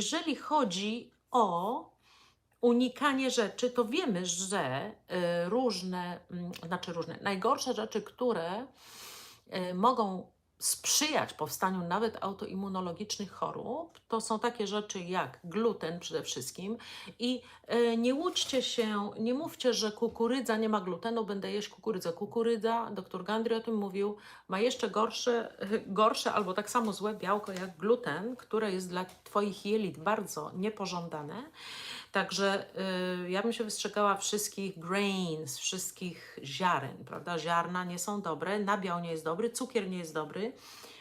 Jeżeli chodzi o unikanie rzeczy, to wiemy, że y, różne, mm, znaczy różne, najgorsze rzeczy, które y, mogą sprzyjać powstaniu nawet autoimmunologicznych chorób, to są takie rzeczy jak gluten przede wszystkim. I y, nie łudźcie się, nie mówcie, że kukurydza nie ma glutenu, będę jeść kukurydzę. Kukurydza, dr Gandry o tym mówił, ma jeszcze gorsze, gorsze albo tak samo złe białko jak gluten, które jest dla Twoich jelit bardzo niepożądane. Także y, ja bym się wystrzegała wszystkich grains, wszystkich ziaren, prawda? Ziarna nie są dobre, nabiał nie jest dobry, cukier nie jest dobry,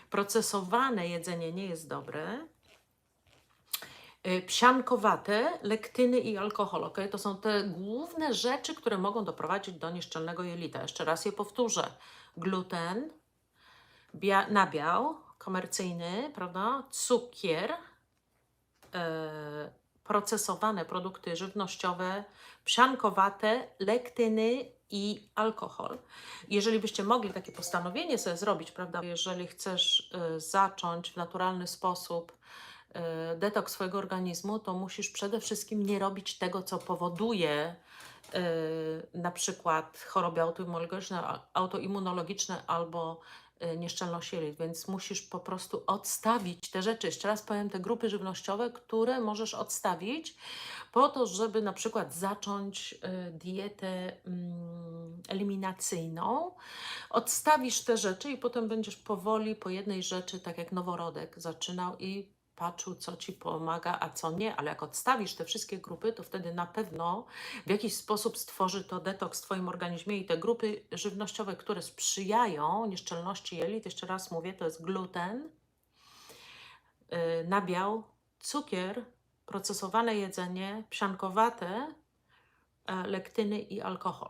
procesowane jedzenie nie jest dobre. Y, Psiankowate, lektyny i alkohol, ok? To są te główne rzeczy, które mogą doprowadzić do nieszczelnego jelita. Jeszcze raz je powtórzę. Gluten, bia- nabiał komercyjny, prawda? Cukier, e, procesowane produkty żywnościowe, psiankowate, lektyny i alkohol. Jeżeli byście mogli takie postanowienie sobie zrobić, prawda, jeżeli chcesz y, zacząć w naturalny sposób y, detoks swojego organizmu, to musisz przede wszystkim nie robić tego, co powoduje y, na przykład choroby autoimmunologiczne, autoimmunologiczne albo nieszczelność jelit, więc musisz po prostu odstawić te rzeczy. Jeszcze raz powiem, te grupy żywnościowe, które możesz odstawić po to, żeby na przykład zacząć y, dietę mm, eliminacyjną. Odstawisz te rzeczy i potem będziesz powoli po jednej rzeczy, tak jak noworodek, zaczynał i patrzył, co ci pomaga, a co nie, ale jak odstawisz te wszystkie grupy, to wtedy na pewno w jakiś sposób stworzy to detoks w Twoim organizmie i te grupy żywnościowe, które sprzyjają nieszczelności jelit, jeszcze raz mówię, to jest gluten, yy, nabiał, cukier, procesowane jedzenie, psiankowate, e, lektyny i alkohol.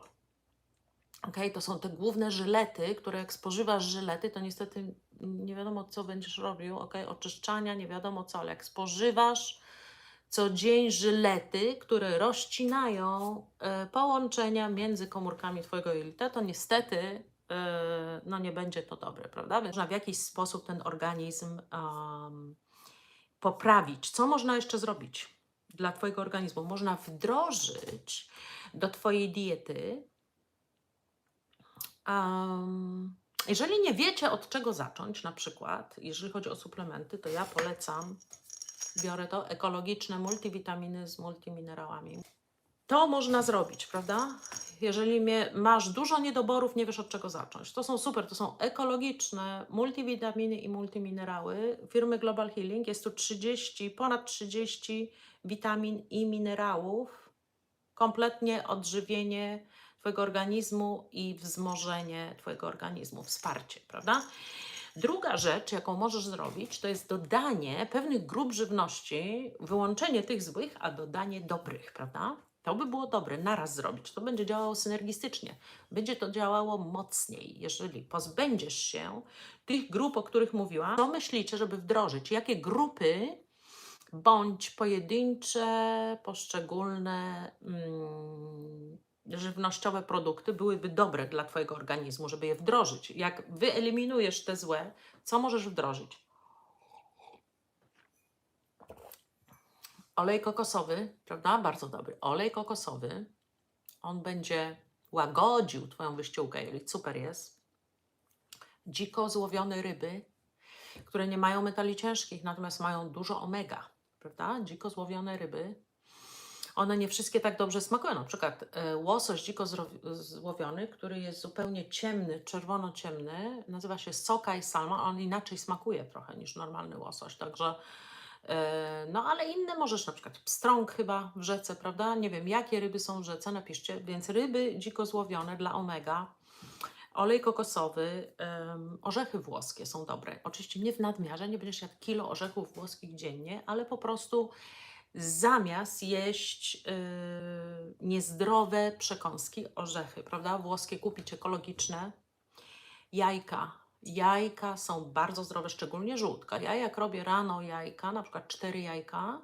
Okay? To są te główne żylety, które jak spożywasz żylety, to niestety nie wiadomo, co będziesz robił, okay? oczyszczania, nie wiadomo co, ale jak spożywasz co dzień żylety, które rozcinają e, połączenia między komórkami Twojego jelita, to niestety e, no nie będzie to dobre, prawda? Można w jakiś sposób ten organizm um, poprawić. Co można jeszcze zrobić dla Twojego organizmu? Można wdrożyć do Twojej diety Um, jeżeli nie wiecie od czego zacząć, na przykład, jeżeli chodzi o suplementy, to ja polecam, biorę to ekologiczne multivitaminy z multiminerałami. To można zrobić, prawda? Jeżeli masz dużo niedoborów, nie wiesz od czego zacząć. To są super, to są ekologiczne multivitaminy i multiminerały firmy Global Healing. Jest tu 30, ponad 30 witamin i minerałów. Kompletnie odżywienie Twojego organizmu i wzmożenie Twojego organizmu, wsparcie, prawda? Druga rzecz, jaką możesz zrobić, to jest dodanie pewnych grup żywności, wyłączenie tych złych, a dodanie dobrych, prawda? To by było dobre naraz zrobić. To będzie działało synergistycznie. Będzie to działało mocniej. Jeżeli pozbędziesz się tych grup, o których mówiłam, co myślicie, żeby wdrożyć? Jakie grupy bądź pojedyncze, poszczególne mm, żywnościowe produkty byłyby dobre dla Twojego organizmu, żeby je wdrożyć. Jak wyeliminujesz te złe, co możesz wdrożyć? Olej kokosowy, prawda? Bardzo dobry. Olej kokosowy, on będzie łagodził Twoją wyściółkę, jeżeli super jest. Dziko złowione ryby, które nie mają metali ciężkich, natomiast mają dużo omega, prawda? Dziko złowione ryby, one nie wszystkie tak dobrze smakują. Na przykład e, łosoś dziko złowiony, który jest zupełnie ciemny, czerwono-ciemny, nazywa się sokaj salmon, on inaczej smakuje trochę niż normalny łosoś, także e, no ale inne możesz, na przykład pstrąg chyba w rzece, prawda? Nie wiem, jakie ryby są w rzece, napiszcie. Więc ryby dziko złowione dla omega, olej kokosowy, orzechy włoskie są dobre. Oczywiście nie w nadmiarze, nie będziesz jadł kilo orzechów włoskich dziennie, ale po prostu zamiast jeść yy, niezdrowe przekąski, orzechy, prawda? Włoskie kupić ekologiczne, jajka. Jajka są bardzo zdrowe, szczególnie żółtka. Ja jak robię rano jajka, na przykład cztery jajka,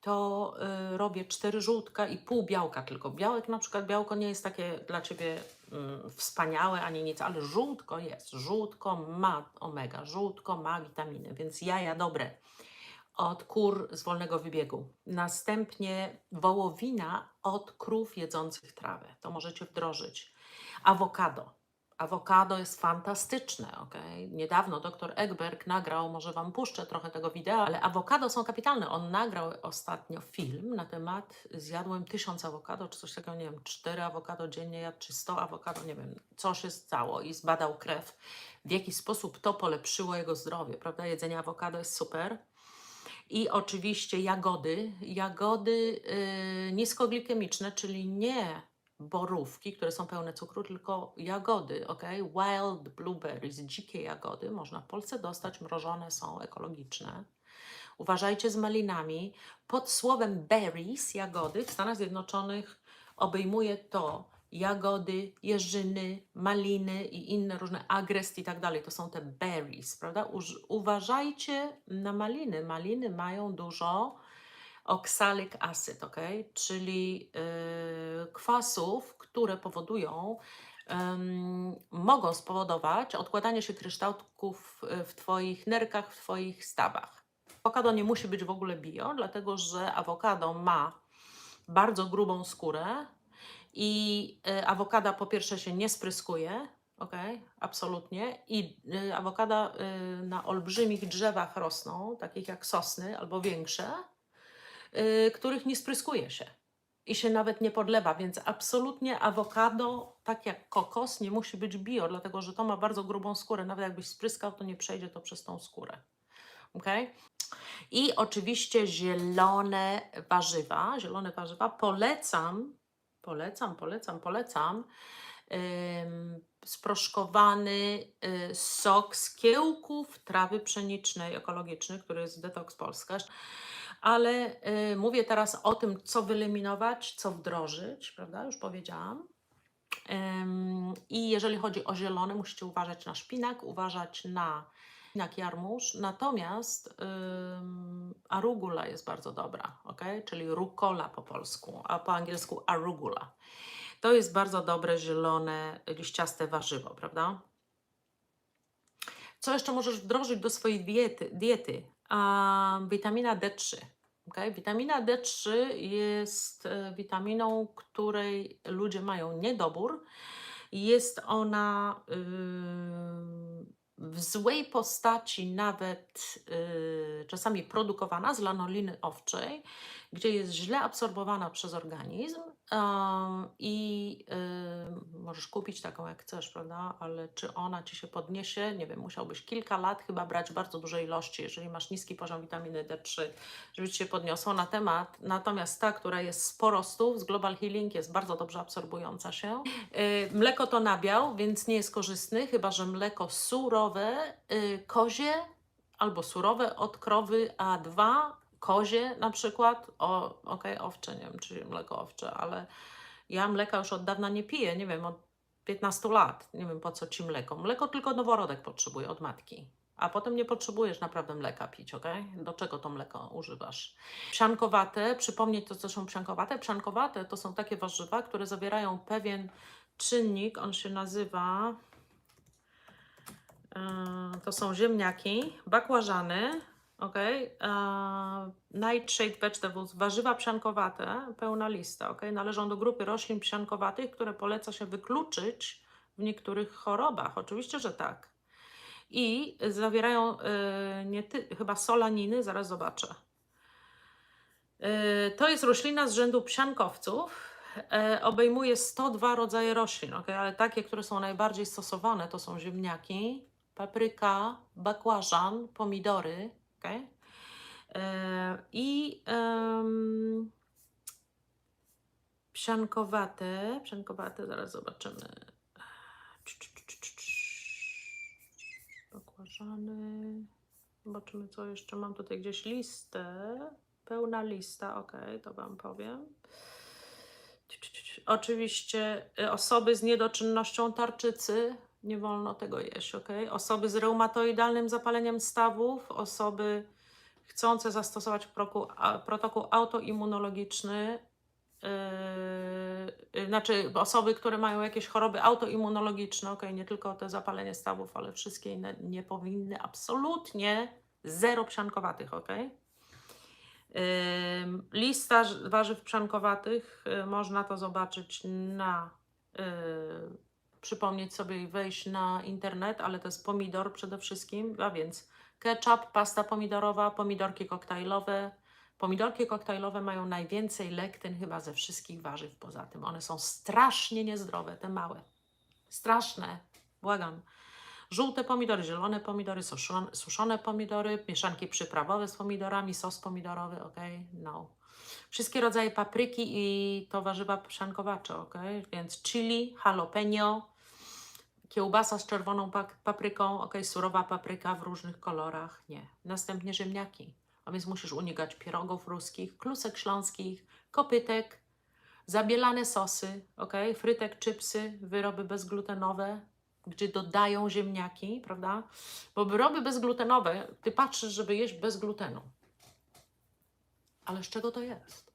to y, robię cztery żółtka i pół białka tylko. Białek na przykład, białko nie jest takie dla Ciebie mm, wspaniałe ani nic, ale żółtko jest. Żółtko ma omega, żółtko ma witaminy, więc jaja dobre od kur z wolnego wybiegu. Następnie wołowina od krów jedzących trawę. To możecie wdrożyć. Awokado. Awokado jest fantastyczne, ok? Niedawno dr Egberg nagrał, może Wam puszczę trochę tego wideo, ale awokado są kapitalne. On nagrał ostatnio film na temat zjadłem tysiąc awokado, czy coś takiego, nie wiem, cztery awokado dziennie czy sto awokado, nie wiem, co się stało i zbadał krew, w jaki sposób to polepszyło jego zdrowie, prawda? Jedzenie awokado jest super. I oczywiście jagody, jagody yy, niskoglikemiczne, czyli nie borówki, które są pełne cukru, tylko jagody, ok? Wild blueberries, dzikie jagody, można w Polsce dostać, mrożone są, ekologiczne. Uważajcie z malinami. Pod słowem berries, jagody, w Stanach Zjednoczonych obejmuje to jagody, jeżyny, maliny i inne różne agrest i tak dalej. To są te berries, prawda? Uważajcie na maliny. Maliny mają dużo oxalic acid, ok? Czyli yy, kwasów, które powodują, mogą spowodować odkładanie się kryształków w Twoich nerkach, w Twoich stawach. Awokado nie musi być w ogóle bio, dlatego że awokado ma bardzo grubą skórę i y, awokada po pierwsze się nie spryskuje, ok, absolutnie, i y, awokada y, na olbrzymich drzewach rosną, takich jak sosny albo większe, y, których nie spryskuje się i się nawet nie podlewa, więc absolutnie awokado, tak jak kokos, nie musi być bio, dlatego że to ma bardzo grubą skórę. Nawet jakbyś spryskał, to nie przejdzie to przez tą skórę. ok? I oczywiście zielone warzywa. Zielone warzywa polecam, polecam, polecam, polecam. sproszkowany y, sok z kiełków trawy pszenicznej ekologicznej, który jest Detox Polska. Ale y, mówię teraz o tym, co wyeliminować, co wdrożyć, prawda? Już powiedziałam. I jeżeli chodzi o zielone, musicie uważać na szpinak, uważać na szpinak jarmuż. Natomiast arugula jest bardzo dobra, ok? Czyli rucola po polsku, a po angielsku arugula. To jest bardzo dobre zielone, liściaste warzywo, prawda? Co jeszcze możesz wdrożyć do swojej diety? diety? A, witamina D3. Okay? Witamina D3 jest e, witaminą, której ludzie mają niedobór. Jest ona ym, w złej postaci, nawet y, czasami produkowana z lanoliny owczej, gdzie jest źle absorbowana przez organizm i y, możesz kupić taką jak chcesz, prawda? Ale czy ona ci się podniesie? Nie wiem, musiałbyś kilka lat chyba brać bardzo duże ilości, jeżeli masz niski poziom witaminy D3, żeby ci się podniosło na temat. Natomiast ta, która jest z porostów, z Global Healing, jest bardzo dobrze absorbująca się. Y, mleko to nabiał, więc nie jest korzystny, chyba że mleko surowe, y, kozie albo surowe od krowy A2 kozie na przykład, o, okej, owcze, nie wiem, czy mleko owcze, ale ja mleka już od dawna nie piję, nie wiem, od 15 lat, nie wiem po co ci mleko. Mleko tylko noworodek potrzebuje od matki, a potem nie potrzebujesz naprawdę mleka pić, ok? Do czego to mleko używasz? Psiankowate, przypomnieć to, co są psiankowate. Psiankowate to są takie warzywa, które zawierają pewien czynnik, on się nazywa, yy, to są ziemniaki, bakłażany, ok, nightshade vegetables, warzywa psiankowate, pełna lista, ok, należą do grupy roślin psiankowatych, które poleca się wykluczyć w niektórych chorobach, oczywiście, że tak. I zawierają y, nie ty, chyba solaniny, zaraz zobaczę. Y, to jest roślina z rzędu psiankowców. E, obejmuje 102 rodzaje roślin, ok, ale takie, które są najbardziej stosowane, to są ziemniaki, papryka, bakłażan, pomidory, ok. E, I em, psiankowate, psiankowate, zaraz zobaczymy. Bakłażany. Zobaczymy, co jeszcze mam tutaj gdzieś listę. Pełna lista, ok, to Wam powiem. Oczywiście y, osoby z niedoczynnością tarczycy, nie wolno tego jeść, ok? Osoby z reumatoidalnym zapaleniem stawów, osoby chcące zastosować proku, a, protokół autoimmunologiczny, yy, yy, znaczy osoby, które mają jakieś choroby autoimmunologiczne, ok, nie tylko te zapalenie stawów, ale wszystkie inne nie powinny absolutnie zero psiankowatych, ok? Lista warzyw przemkowatych, y, można to zobaczyć na, y, przypomnieć sobie i wejść na internet, ale to jest pomidor przede wszystkim, a więc ketchup, pasta pomidorowa, pomidorki koktajlowe. Pomidorki koktajlowe mają najwięcej lektyn chyba ze wszystkich warzyw poza tym. One są strasznie niezdrowe, te małe. Straszne, błagam. Żółte pomidory, zielone pomidory, suszone, pomidory, mieszanki przyprawowe z pomidorami, sos pomidorowy, ok? No. Wszystkie rodzaje papryki i to warzywa przankowacze, ok? Więc chili, jalapeno, kiełbasa z czerwoną papryką, ok? Surowa papryka w różnych kolorach, nie. Następnie ziemniaki, a więc musisz unikać pierogów ruskich, klusek śląskich, kopytek, zabielane sosy, ok? Frytek, chipsy, wyroby bezglutenowe, gdzie dodają ziemniaki, prawda? Bo wyroby bezglutenowe, ty patrzysz, żeby jeść bez glutenu. Ale z czego to jest?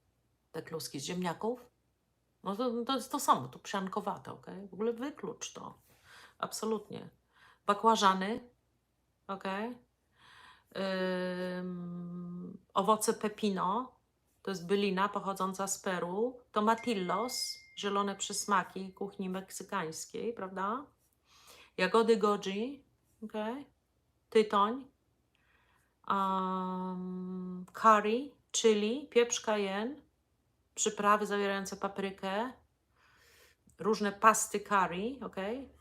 Te kluski z ziemniaków? No to, to jest to samo, to psiankowate, ok? W ogóle wyklucz to. Absolutnie. Bakłażany, ok? Owoce pepino, to jest bylina pochodząca z Peru. Tomatillos, zielone przysmaki kuchni meksykańskiej, prawda? Jagody goji, okay? tytoń, um, curry, chili, pieprz cayenne, przyprawy zawierające paprykę, różne pasty curry, okay?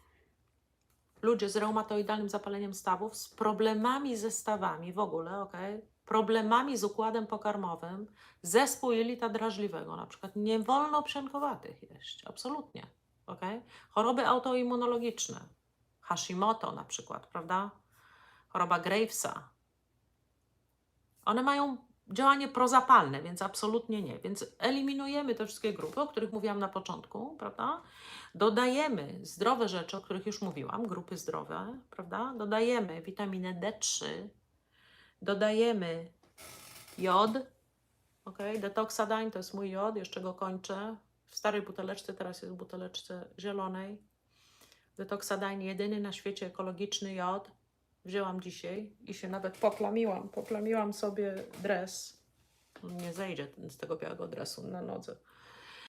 Ludzie z reumatoidalnym zapaleniem stawów, z problemami ze stawami w ogóle, okay? problemami z układem pokarmowym, zespół jelita drażliwego, na przykład nie wolno psiankowatych jeść, absolutnie. Okay? Choroby autoimmunologiczne, Hashimoto na przykład, prawda? Choroba Gravesa. One mają działanie prozapalne, więc absolutnie nie. Więc eliminujemy te wszystkie grupy, o których mówiłam na początku, prawda? Dodajemy zdrowe rzeczy, o których już mówiłam, grupy zdrowe, prawda? Dodajemy witaminę D3, dodajemy jod, ok? Detoxadine to jest mój jod, jeszcze go kończę. W starej buteleczce, teraz jest w buteleczce zielonej. Detoxadine, jedyny na świecie ekologiczny jod. Wzięłam dzisiaj i się nawet poplamiłam. Poplamiłam sobie dres. Nie zejdzie z tego białego dresu na nodze.